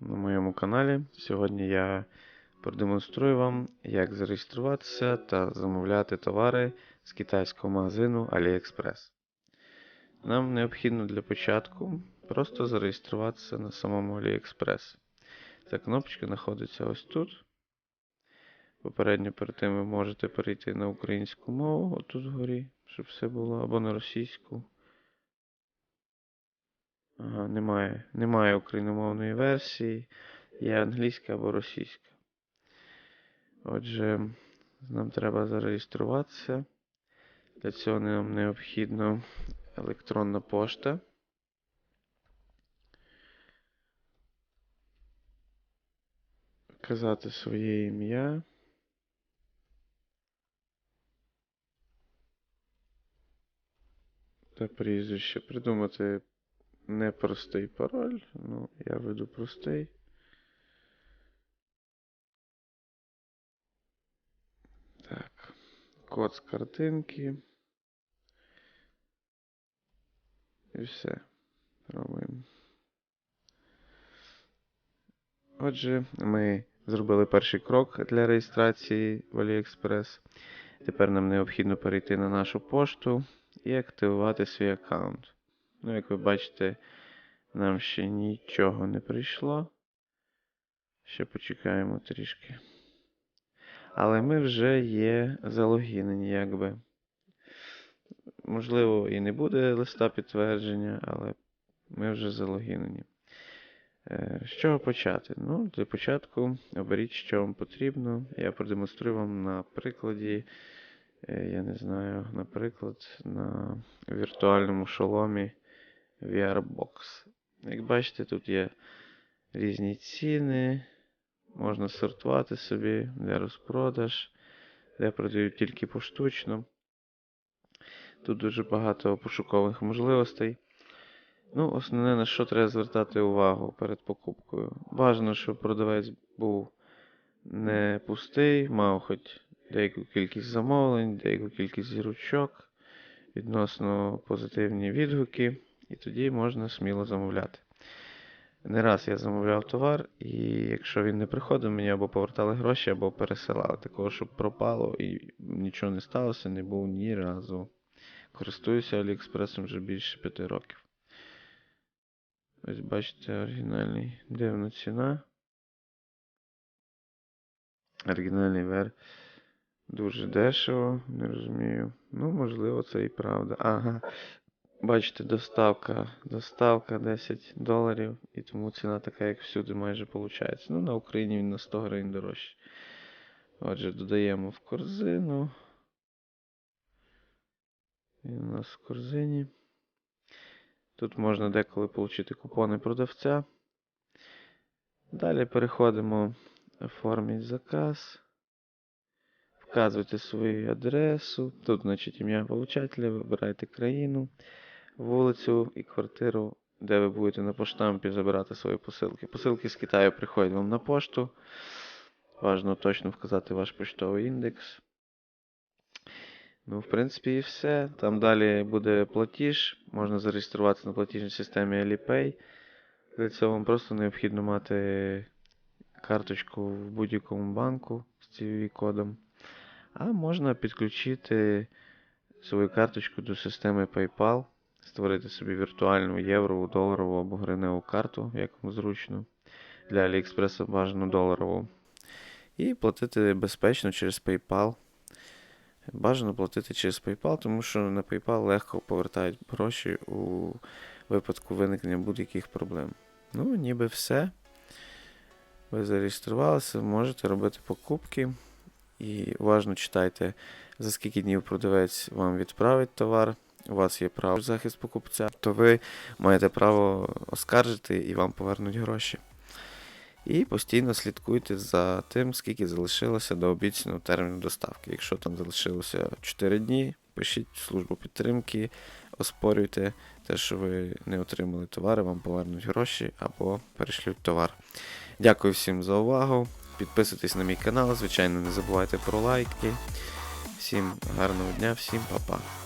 на моєму каналі. Сьогодні я продемонструю вам, як зареєструватися та замовляти товари з китайського магазину AliExpress. Нам необхідно для початку просто зареєструватися на самому AliExpress. Ця кнопочка знаходиться ось тут. Попередньо перед тим ви можете перейти на українську мову, отут вгорі, щоб все було, або на російську. Немає, немає україномовної версії, є англійська або російська. Отже, нам треба зареєструватися. Для цього нам необхідно електронна пошта. Вказати своє ім'я. Та прізвище. Придумати непростий пароль. Ну, я веду простий. Так. Код з картинки. І все. Пробуємо. Отже, ми зробили перший крок для реєстрації в AliExpress. Тепер нам необхідно перейти на нашу пошту і активувати свій аккаунт. Ну, як ви бачите, нам ще нічого не прийшло. Ще почекаємо трішки. Але ми вже є залогінені, якби. Можливо, і не буде листа підтвердження, але ми вже залогінені. Е, З чого почати? Ну, для початку оберіть, що вам потрібно. Я продемонструю вам на прикладі, е, я не знаю, наприклад, на віртуальному шоломі VRBox. Як бачите, тут є різні ціни. Можна сортувати собі для розпродаж, де продають тільки поштучно. Тут дуже багато пошукових можливостей. Ну, основне, на що треба звертати увагу перед покупкою. Бажано, щоб продавець був не пустий, мав хоч деяку кількість замовлень, деяку кількість зірочок, відносно позитивні відгуки, і тоді можна сміло замовляти. Не раз я замовляв товар, і якщо він не приходив, мені або повертали гроші, або пересилали. Такого, щоб пропало і нічого не сталося, не був ні разу. Користуюся Аліекспресом вже більше 5 років. Ось бачите, оригінальний. Дивна ціна. Оригінальний вер. Дуже дешево, не розумію. Ну, можливо, це і правда. Ага. Бачите, доставка. Доставка 10 доларів. І тому ціна така, як всюди, майже виходить. Ну, на Україні він на 100 гривень дорожче. Отже, додаємо в корзину. Він у нас в корзині. Тут можна деколи отримати купони продавця. Далі переходимо оформіть заказ. Вказуйте свою адресу. Тут, значить, ім'я получателя, вибирайте країну, вулицю і квартиру, де ви будете на поштампі забирати свої посилки. Посилки з Китаю приходять вам на пошту. Важно точно вказати ваш поштовий індекс. Ну, в принципі, і все. Там далі буде платіж. Можна зареєструватися на платіжній системі Alipay. Для цього вам просто необхідно мати карточку в будь-якому банку з CVV кодом. А можна підключити свою карточку до системи PayPal, створити собі віртуальну єврову, доларову або гривневу карту, як вам зручно. Для AliExpress бажано доларову. І платити безпечно через PayPal. Бажано платити через PayPal, тому що на PayPal легко повертають гроші у випадку виникнення будь-яких проблем. Ну, ніби все. Ви зареєструвалися, можете робити покупки. І уважно читайте, за скільки днів продавець вам відправить товар. У вас є право захист покупця, то ви маєте право оскаржити і вам повернуть гроші. І постійно слідкуйте за тим, скільки залишилося до обіцяного терміну доставки. Якщо там залишилося 4 дні, пишіть в службу підтримки, оспорюйте те, що ви не отримали товари, вам повернуть гроші або перешлють товар. Дякую всім за увагу. Підписуйтесь на мій канал, звичайно, не забувайте про лайки. Всім гарного дня, всім па-па.